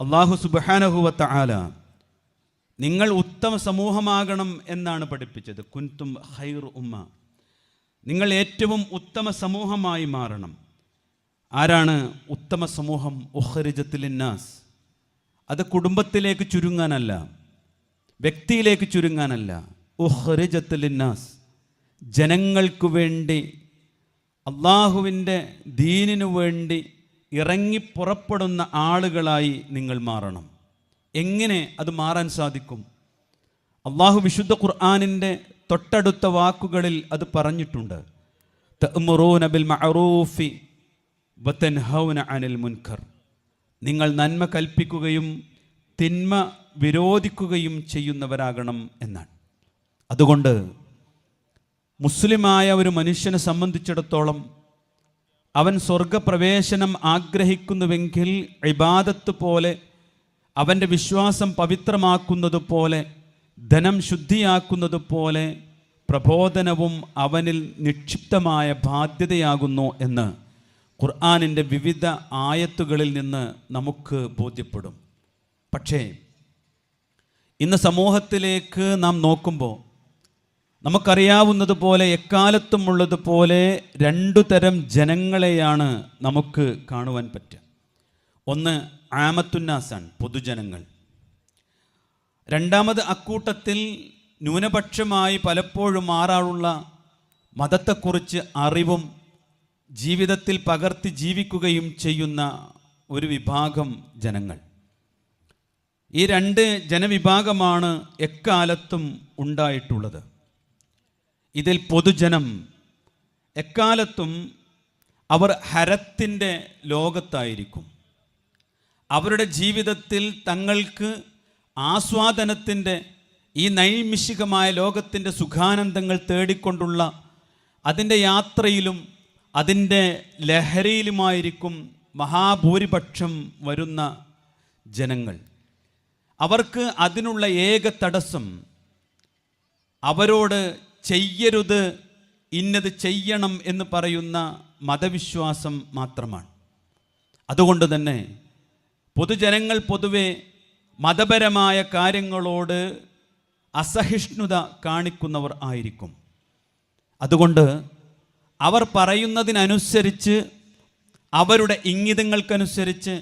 അള്ളാഹു സുബാനഹുവത്ത ആല നിങ്ങൾ ഉത്തമ സമൂഹമാകണം എന്നാണ് പഠിപ്പിച്ചത്. കുൻതും ഹൈർ ഉമ്മ. നിങ്ങൾ ഏറ്റവും ഉത്തമ സമൂഹമായി മാറണം. ആരാണ് ഉത്തമ സമൂഹം? ഉഹരിജത്തിലിന്നാസ് അത് കുടുംബത്തിലേക്ക് ചുരുങ്ങാനല്ല. വ്യക്തിയിലേക്ക് ചുരുങ്ങാനല്ല. ഉഹ്റിജത്തുലിന്നാസ് ജനങ്ങൾക്ക് വേണ്ടി അള്ളാഹുവിന്റെ ദീനിനു വേണ്ടി ഇറങ്ങി പുറപ്പെടുന്ന ആളുകളായി നിങ്ങൾ മാറണം. എങ്ങനെ അത് മാറാൻ സാധിക്കും? അള്ളാഹു വിശുദ്ധ ഖുർആാനിന്റെ തൊട്ടടുത്ത വാക്കുകളിൽ അത് പറഞ്ഞിട്ടുണ്ട്. മഅറൂഫി അനിൽ മുൻകർ. നിങ്ങൾ നന്മ കൽപ്പിക്കുകയും തിന്മ വിരോധിക്കുകയും ചെയ്യുന്നവരാകണം എന്നാണ്. അതുകൊണ്ട് മുസ്ലിമായ ഒരു മനുഷ്യനെ സംബന്ധിച്ചിടത്തോളം അവൻ സ്വർഗപ്രവേശനം ആഗ്രഹിക്കുന്നുവെങ്കിൽ ഇബാദത്ത് പോലെ അവന്റെ വിശ്വാസം പവിത്രമാക്കുന്നത് പോലെ ധനം ശുദ്ധിയാക്കുന്നത് പോലെ പ്രബോധനവും അവനിൽ നിക്ഷിപ്തമായ ബാധ്യതയാകുന്നു എന്ന് ഖുർആാനിന്റെ വിവിധ ആയത്തുകളിൽ നിന്ന് നമുക്ക് ബോധ്യപ്പെടും. പക്ഷേ ഇന്ന് സമൂഹത്തിലേക്ക് നാം നോക്കുമ്പോൾ നമുക്കറിയാവുന്നതുപോലെ എക്കാലത്തും ഉള്ളതുപോലെ രണ്ടു തരം ജനങ്ങളെയാണ് നമുക്ക് കാണുവാൻ പറ്റുക. ഒന്ന് ആമത്തുന്നാസാണ് പൊതുജനങ്ങൾ. രണ്ടാമത് അക്കൂട്ടത്തിൽ ന്യൂനപക്ഷമായി പലപ്പോഴും മാറാറുള്ള മതത്തെക്കുറിച്ച് അറിവും ജീവിതത്തിൽ പകർത്തി ജീവിക്കുകയും ചെയ്യുന്ന ഒരു വിഭാഗം ജനങ്ങൾ. ഈ രണ്ട് ജനവിഭാഗമാണ് എക്കാലത്തും ഉണ്ടായിട്ടുള്ളത്. ഇതിൽ പൊതുജനം എക്കാലത്തും അവർ ഹരത്തിന്റെ ലോകത്തായിരിക്കും. അവരുടെ ജീവിതത്തിൽ തങ്ങൾക്ക് ആസ്വാദനത്തിന്റെ ഈ നൈമിഷികമായ ലോകത്തിന്റെ സുഖാനന്ദങ്ങൾ തേടിക്കൊണ്ടുള്ള അതിന്റെ യാത്രയിലും അതിന്റെ ലഹരിയിലുമായിരിക്കും മഹാഭൂരിപക്ഷം വരുന്ന ജനങ്ങൾ. അവർക്ക് അതിനുള്ള ഏക തടസ്സം അവരോട് ചെയ്യരുത് ഇന്നത് ചെയ്യണം എന്ന് പറയുന്ന മതവിശ്വാസം മാത്രമാണ്. അതുകൊണ്ട് തന്നെ പൊതുജനങ്ങൾ പൊതുവെ മതപരമായ കാര്യങ്ങളോട് അസഹിഷ്ണുത കാണിക്കുന്നവർ ആയിരിക്കും. അതുകൊണ്ട് അവർ പറയുന്നതിനനുസരിച്ച് അവരുടെ ഇംഗിതങ്ങൾക്കനുസരിച്ച്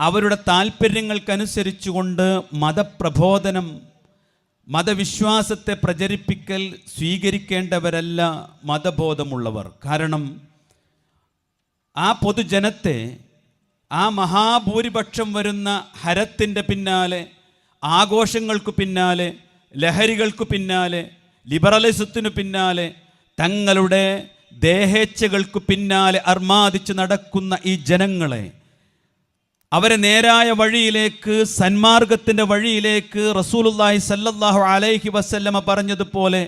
അവരുടെ താല്പര്യങ്ങൾക്കനുസരിച്ചുകൊണ്ട് മതപ്രബോധനം മതവിശ്വാസത്തെ പ്രചരിപ്പിക്കൽ സ്വീകരിക്കേണ്ടവരല്ല മതബോധമുള്ളവർ. കാരണം ആ പൊതുജനത്തെ ആ മഹാഭൂരിപക്ഷം വരുന്ന ഹരത്തിന്റെ പിന്നാലെ ആഘോഷങ്ങൾക്കു പിന്നാലെ ലഹരികൾക്കു പിന്നാലെ ലിബറലിസത്തിനു പിന്നാലെ തങ്ങളുടെ ദേഹേച്ഛകൾക്കു പിന്നാലെ അർമാദിച്ച് നടക്കുന്ന ഈ ജനങ്ങളെ അവരെ നേരായ വഴിയിലേക്ക് സന്മാർഗത്തിന്റെ വഴിയിലേക്ക് റസൂലുല്ലാഹി സല്ലല്ലാഹു അലൈഹി വസല്ലമ പറഞ്ഞതുപോലെ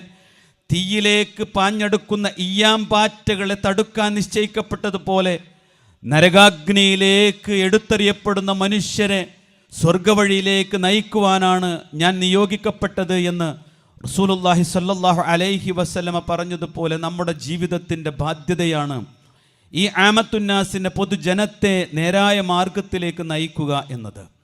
തീയിലേക്ക് പാഞ്ഞെടുക്കുന്ന ഇയ്യാം പാറ്റകളെ തടുക്കാൻ നിശ്ചയിക്കപ്പെട്ടതുപോലെ നരകാഗ്നിയിലേക്ക് എടുത്തെറിയപ്പെടുന്ന മനുഷ്യരെ സ്വർഗവഴിയിലേക്ക് നയിക്കുവാനാണ് ഞാൻ നിയോഗിക്കപ്പെട്ടത് എന്ന് റസൂലുല്ലാഹി സല്ലല്ലാഹു അലൈഹി വസല്ലമ പറഞ്ഞതുപോലെ നമ്മുടെ ജീവിതത്തിന്റെ ബാധ്യതയാണ്. ഈ ആമത്തുന്നാസിന്റെ പൊതുജനത്തെ നേരായ മാർഗത്തിലേക്ക് നയിക്കുക എന്നത്.